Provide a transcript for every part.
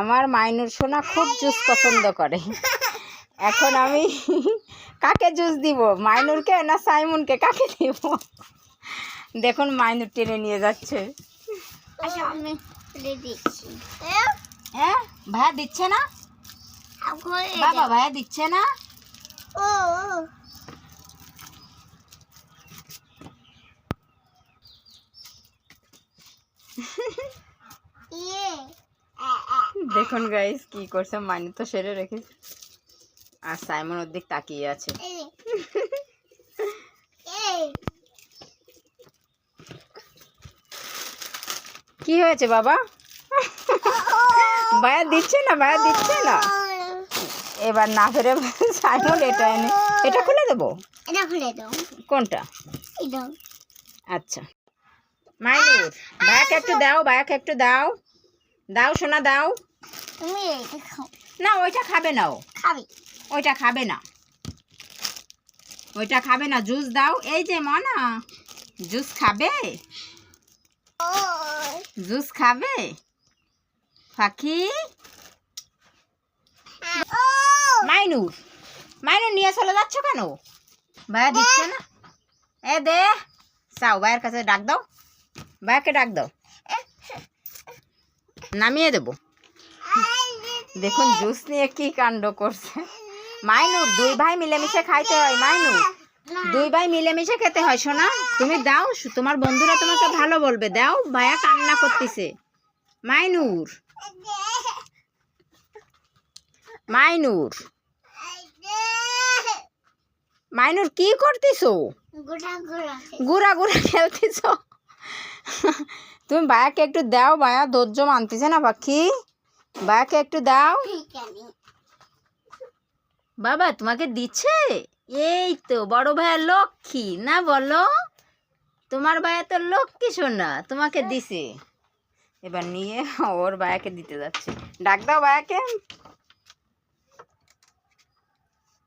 আমার মাইনুর সোনা খুব জুস পছন্দ করে। এখন আমি কাকে জুস দিব? মাইনুরকে না সাইমুনকে? কাকে দিব? দেখুন মাইনুর টেনে নিয়ে যাচ্ছে। আচ্ছা হ্যাঁ? ভাইয়া দিচ্ছে না? বাবা ভাইয়া দিচ্ছে না? ইয়ে। দেখুন গাইস কি করছে মাইনু তো সেরে রেখেছে আর সাইমন ওর দিক তাকিয়ে আছে। কি হয়েছে বাবা? বায়া দিচ্ছে না বায়া দিচ্ছে না। এবার না ফেরে সাইমন এটা এনে এটা খুলে দেবো? এটা খুলে দাও। কোনটা? আচ্ছা। মাইনুর ভাইয়াকে একটু দাও ভাইয়াকে একটু দাও। দাও সোনা দাও। তুমি এটা খাও না ওইটা খাবে না ও। খাবি। ওইটা খাবে না। ওইটা খাবে না জুস দাও। এই যে মনা জুস খাবে? জুস খাবে? পাখি মাইনুর মাইনুর নিয়ে চলে যাচ্ছ কেন? ভাইয়া দিচ্ছে না? এ দে। চাও ভাইয়ের কাছে ডাক দাও। ভাইয়াকে ডাক দাও। নামিয়ে দেবো। দেখুন, জুস নিয়ে কি কাণ্ড করছে। মাইনুর দুই ভাই মিলেমিশে খাইতে হয় মাইনুর দুই ভাই মিলেমিশে খেতে হয় শোনা তুমি দাও, তোমার বন্ধুরা তোমাকে ভালো বলবে। দাও ভাইয়া কান্না করতেছে। মাইনুর। মাইনুর। মাইনুর, কি করতেছো? গুড়া গুড়া খেলতেছ। তুমি ভাইয়াকে একটু দাও ভাইয়া ধৈর্য মানতেছে না, পাখি। ভাইয়াকে একটু দাও। বাবা তোমাকে দিচ্ছে? এই তো বড় ভাইয়া লক্ষ্মী। না বলো তোমার ভাইয়া তো লক্ষ্মী শোনা তোমাকে দিছে। এবার নিয়ে ওর ভাইয়াকে দিতে যাচ্ছে। ডাক দাও ভাইয়াকে।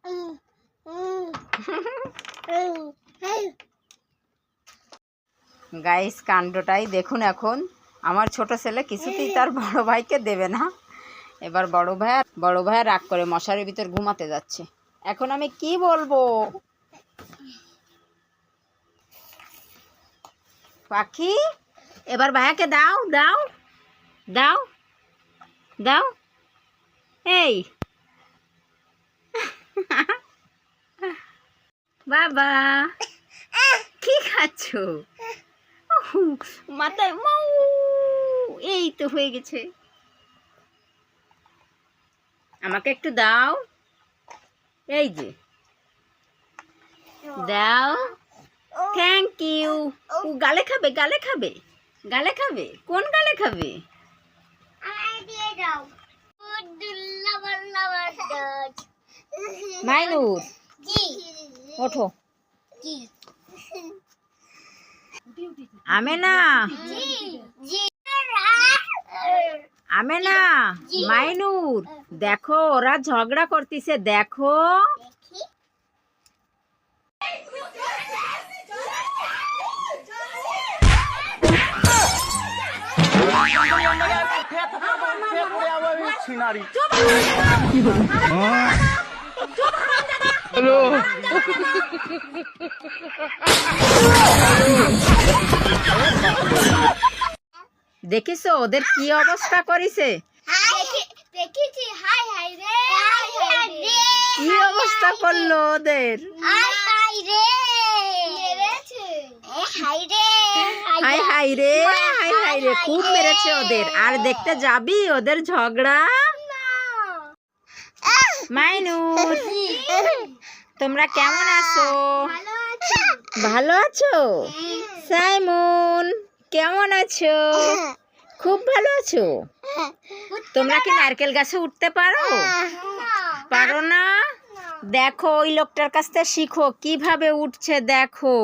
গাইস কাণ্ডটাই দেখুন এখন। আমার ছোট ছেলে কিছুতেই তার বড় ভাইকে দেবে না। এবার বড় ভাইয়া বড় ভাইয়া রাগ করে মশারির ভিতর ঘুমাতে যাচ্ছে। এখন আমি কি বলব? পাখি, এবার ভাইয়াকে দাও দাও দাও দাও। এই। বাবা, কি খাচ্ছ? মাথায় মাউ এই তো হয়ে গেছে। আমাকে একটু দাও। এই যে। দাও। থ্যাংক ইউ ও গালে খাবে গালে খাবে। গালে খাবে? কোন গালে খাবে? মাইনুর। জি। ওঠো জি আমেনা আমেনা মাইনুর দেখো ওরা ঝগড়া করতেছে দেখো। দেখি। দেখিছো? ওদের কি অবস্থা করেছে? হাই দেখেছি হাই হাই রে হাই হাই রে। কি অবস্থা করল ওদের? হাই হাই রে। মেরেছে এ হাই রে হাই হাই রে। হাই হাই রে। খুব মেরেছে ওদের। আর দেখতে যাবি ওদের ঝগড়া? মাইনুর তোমরা কেমন আছো? ভালো ভালো আছো? সাইমন। কেমন আছো? খুব ভালো আছো? তোমরা কি নারকেল গাছে উঠতে পারো? পারো না? দেখো ওই লোকটার কাছ থেকে শিখো কীভাবে উঠছে দেখো।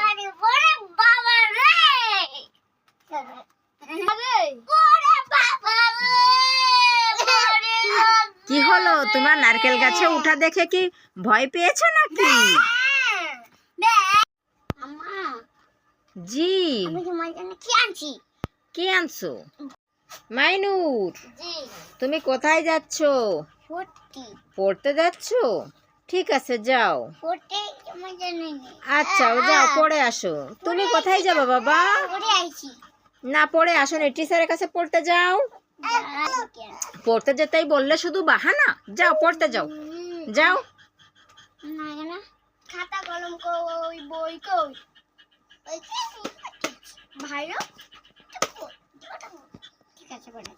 আরে ওরে বাবা রে আরে ওরে বাবা রে ওরে কি হলো? তোমরা নারকেল গাছে উঠে দেখে কি ভয় পেয়েছ নাকি? জি। কি আনছি? কি আনছো মাইনুর তুমি কোথায় যাচ্ছ? পড়তে যাচ্ছ? ঠিক আছে যাও। আচ্ছা যাও পড়ে আসো। তুমি কোথায় যাব বাবা? না পড়ে আসো না। টিচারের কাছে পড়তে যাও। পড়তে যেতেই বললে শুধু বাহানা? যাও পড়তে যাও। যাও। না না খাতা কলম কই বই কই ওই ঠিক আছে পড়ে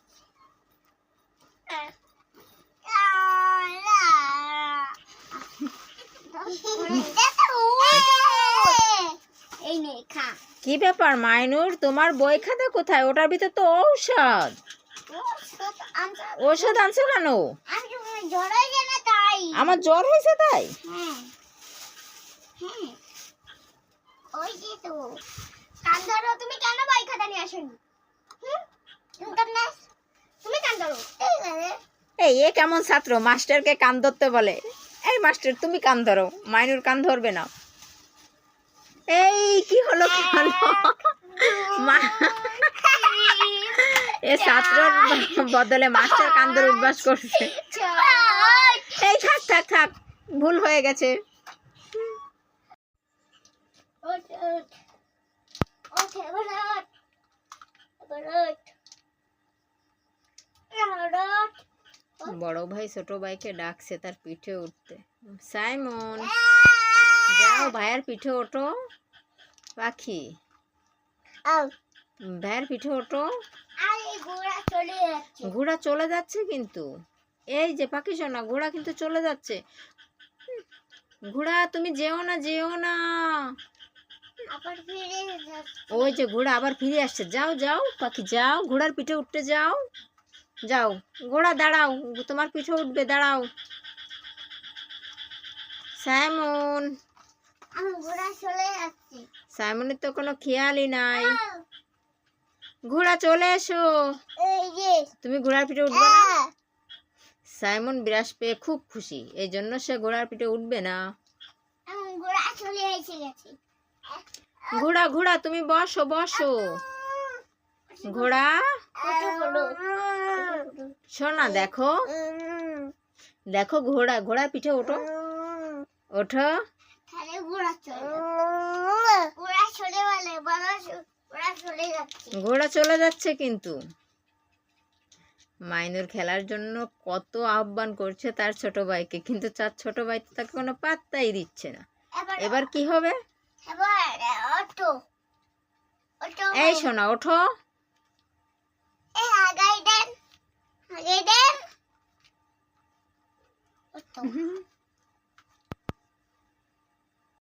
এই নে কি ব্যাপার মাইনুর? তোমার বই খাতা কোথায়? ওটার ভিতরে তো ঔষধ। ঔষধ আনছো কেন? তাই? আমার জ্বর হয়েছে তাই? হ্যাঁ। হ্যাঁ। ওই যে তো। কান ধরো তুমি কেন বই খাতা নিয়ে আসনি? তুমি কান ধরো। এই এ কেমন ছাত্র? মাস্টারকে কান ধরতে বলে। এই মাস্টার তুমি কান ধরো। মাইনুর কান ধরবে না। এই কি হলো কি হলো মা- এ ছাত্রর বদলে মাস্টার কান ধরে উদ্বাস করছে। এই থাক থাক থাক ভুল হয়ে গেছে। বড় ভাই ছোট ভাইকে ডাকছে তার পিঠে উঠতে। সাইমন যাও ভাইয়ের পিঠে ওঠো পাখি। ভাইয়ের পিঠে ওঠো। ঘোড়া চলে যাচ্ছে। কিন্তু। এই যে পাখি সোনা ঘোড়া কিন্তু চলে যাচ্ছে। ঘোড়া তুমি যেও না যেও না। ওই যে ঘোড়া আবার ফিরে আসছে। যাও যাও পাখি যাও ঘোড়ার পিঠে উঠতে যাও। যাও ঘোড়া দাঁড়াও তোমার পিঠে উঠবে দাঁড়াও। সাইমন। সাইমনের তো কোনো খেয়ালই নাই। ঘোড়া চলে এসো। তুমি ঘোড়ার পিঠে উঠবে না? সাইমন বিরাস পেয়ে খুব খুশি। এই জন্য সে ঘোড়ার পিঠে উঠবে না। ঘোড়া ঘোড়া ঘোড়া তুমি বসো বসো। ঘোড়া। শোনা দেখো। দেখো ঘোড়া ঘোড়ার পিঠে ওঠো। ওঠো। ঘোড়া চলে ঘোড়া চলে বলে ঘোড়া চলে যাচ্ছে। কিন্তু। মাইনুর খেলার জন্য কত আহ্বান করছে তার ছোট ভাইকে কিন্তু তার ছোট ভাই তাকে কোনো পাত্তাই দিচ্ছে না। এবার কি হবে? এই শোনা ওঠো। দেন দেন।